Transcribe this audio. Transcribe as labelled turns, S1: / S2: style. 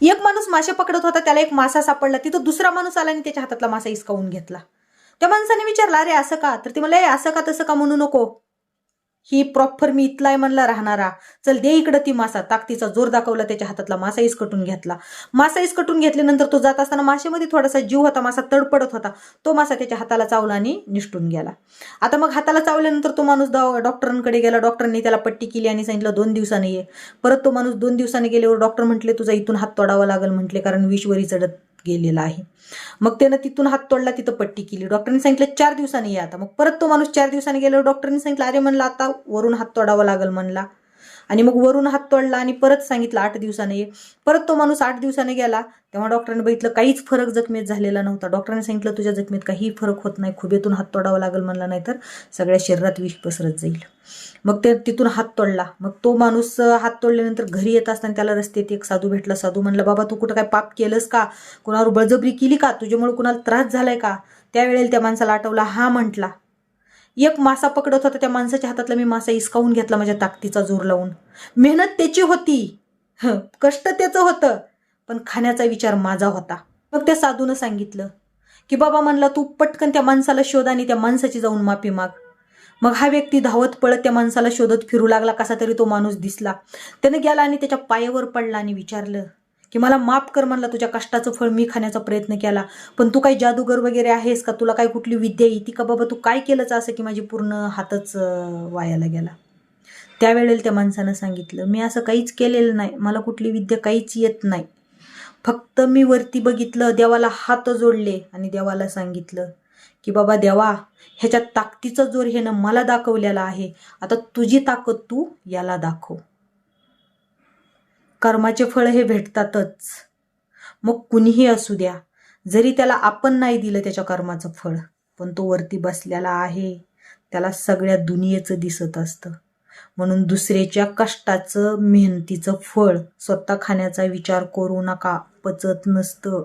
S1: एक माणूस मासे पकडत होता त्याला एक मासा सापडला. तिथं दुसरा माणूस आला आणि त्याच्या हातातला मासा हिसकावून घेतला. त्या माणसाने विचारला अरे असं का? तर ती मला असं का तसं का म्हणू नको? ही प्रॉपर मी इथला आहे म्हणला राहणारा. चल दे इकडं ती मासा. ताकदीचा जोर दाखवला त्याच्या हातातला मासा इसकटून घेतला. मासा इसकटून घेतल्यानंतर तो जात असताना माशेमध्ये थोडासा जीव होता. मासा तडपडत होता. तो मासा त्याच्या हाताला चावला आणि निष्ठून गेला. आता मग हाताला चावल्यानंतर तो माणूस डॉक्टरांकडे गेला. डॉक्टरांनी त्याला पट्टी केली आणि सांगितलं दोन दिवसांनी ये. परत तो माणूस दोन दिवसांनी गेल्यावर डॉक्टर म्हटले तुझा इथून हात तोडावा लागेल म्हटले कारण विषवरी चढत गेलेला आहे. मग त्यानं तिथून हात तोडला तिथं पट्टी केली. डॉक्टरांनी सांगितलं चार दिवसांनी या आता. मग परत तो माणूस चार दिवसांनी गेल्यावर डॉक्टरांनी सांगितलं अरे म्हणला आता वरून हात तोडावा लागेल म्हणला. आणि मग वरून हात तोडला आणि परत सांगितलं आठ दिवसाने ये. परत तो माणूस आठ दिवसाने गेला. तेव्हा डॉक्टरांनी बघितलं काहीच फरक जखमेत झालेला नव्हता. डॉक्टरांनी सांगितलं तुझ्या जखमेत काही फरक होत नाही. खुबेतून हात तोडावा लागेल म्हणला नाही तर सगळ्या शरीरात विष पसरत जाईल. मग ते तिथून हात तोडला. मग तो माणूस हात तोडल्यानंतर घरी येत असताना त्याला रस्त्यात एक साधू भेटला. साधू म्हणला बाबा तू कुठं काय पाप केलंस का? कुणावर बळजबरी केली का? तुझ्यामुळे कुणाला त्रास झालाय का? त्यावेळेला त्या माणसाला आठवला. हा म्हटला एक मासा पकडत होता त्या माणसाच्या हातातला मी मासा इसकावून घेतला माझ्या ताकदीचा जोर लावून. मेहनत त्याची होती. हं, कष्ट त्याचं होतं पण खाण्याचा विचार माझा होता. मग त्या साधूनं सांगितलं की बाबा म्हणला तू पटकन त्या माणसाला शोध आणि त्या माणसाची जाऊन माफी माग. मग हा व्यक्ती धावत पळत त्या माणसाला शोधत फिरू लागला कसा तरी तो माणूस दिसला. त्याने गेला आणि त्याच्या पायावर पडला आणि विचारलं की मला माफ कर म्हणला तुझ्या कष्टाचं फळ मी खाण्याचा प्रयत्न केला. पण तू काही जादूगर वगैरे आहेस का? तुला काय कुठली विद्या येते का? बाबा तू काय केलंच असं की माझी पूर्ण हातच वायाला गेला? त्यावेळेला त्या माणसानं सांगितलं मी असं काहीच केलेलं नाही. मला कुठली विद्या काहीच येत नाही. फक्त मी वरती बघितलं देवाला हात जोडले आणि देवाला सांगितलं की बाबा देवा ह्याच्या ताकदीचा जोर हेनं मला दाखवलेला आहे. आता तुझी ताकद तू याला दाखव. कर्माचे फळ हे भेटतातच. मग कुणीही असू द्या. जरी त्याला आपण नाही दिलं त्याच्या कर्माचं फळ पण तो वरती बसलेला आहे. त्याला सगळ्या दुनियेचं दिसत असतं. म्हणून दुसऱ्याच्या कष्टाचं मेहनतीचं फळ स्वतः खाण्याचा विचार करू नका. पचत नसतं.